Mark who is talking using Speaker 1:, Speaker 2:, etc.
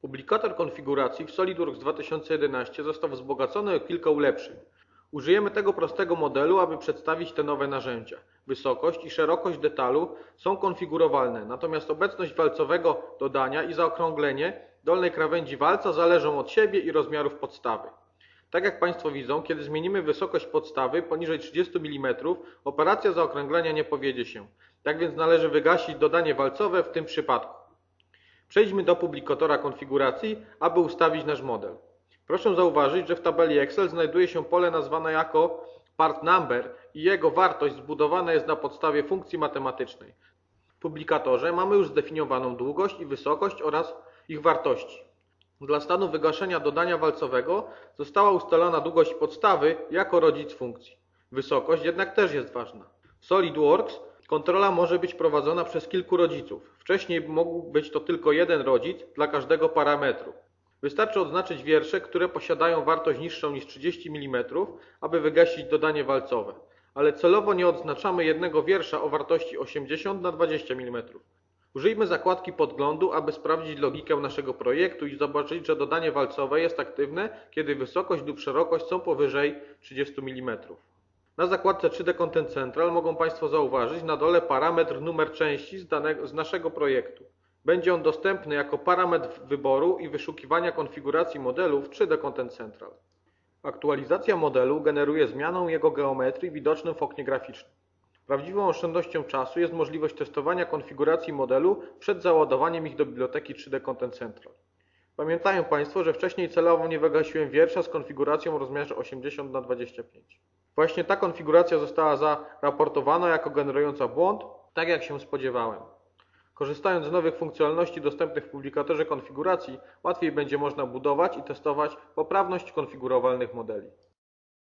Speaker 1: Publikator konfiguracji w SolidWorks 2011 został wzbogacony o kilka ulepszeń. Użyjemy tego prostego modelu, aby przedstawić te nowe narzędzia. Wysokość i szerokość detalu są konfigurowalne, natomiast obecność walcowego dodania i zaokrąglenie dolnej krawędzi walca zależą od siebie i rozmiarów podstawy. Tak jak Państwo widzą, kiedy zmienimy wysokość podstawy poniżej 30 mm, operacja zaokrąglenia nie powiedzie się. Tak więc należy wygasić dodanie walcowe w tym przypadku. Przejdźmy do publikatora konfiguracji, aby ustawić nasz model. Proszę zauważyć, że w tabeli Excel znajduje się pole nazwane jako part number i jego wartość zbudowana jest na podstawie funkcji matematycznej. W publikatorze mamy już zdefiniowaną długość i wysokość oraz ich wartości. Dla stanu wygaszenia dodania walcowego została ustalona długość podstawy jako rodzic funkcji. Wysokość jednak też jest ważna. W SolidWorks kontrola może być prowadzona przez kilku rodziców. Wcześniej mógł być to tylko jeden rodzic dla każdego parametru. Wystarczy odznaczyć wiersze, które posiadają wartość niższą niż 30 mm, aby wygasić dodanie walcowe. Ale celowo nie odznaczamy jednego wiersza o wartości 80 na 20 mm. Użyjmy zakładki podglądu, aby sprawdzić logikę naszego projektu i zobaczyć, że dodanie walcowe jest aktywne, kiedy wysokość lub szerokość są powyżej 30 mm. Na zakładce 3D Content Central mogą Państwo zauważyć na dole parametr numer części z, danego, z naszego projektu. Będzie on dostępny jako parametr wyboru i wyszukiwania konfiguracji modelu w 3D Content Central. Aktualizacja modelu generuje zmianą jego geometrii widocznym w oknie graficznym. Prawdziwą oszczędnością czasu jest możliwość testowania konfiguracji modelu przed załadowaniem ich do biblioteki 3D Content Central. Pamiętają Państwo, że wcześniej celowo nie wygasiłem wiersza z konfiguracją o rozmiarze 80 na 25 Właśnie ta konfiguracja została zaraportowana jako generująca błąd, tak jak się spodziewałem. Korzystając z nowych funkcjonalności dostępnych w publikatorze konfiguracji, łatwiej będzie można budować i testować poprawność konfigurowalnych modeli.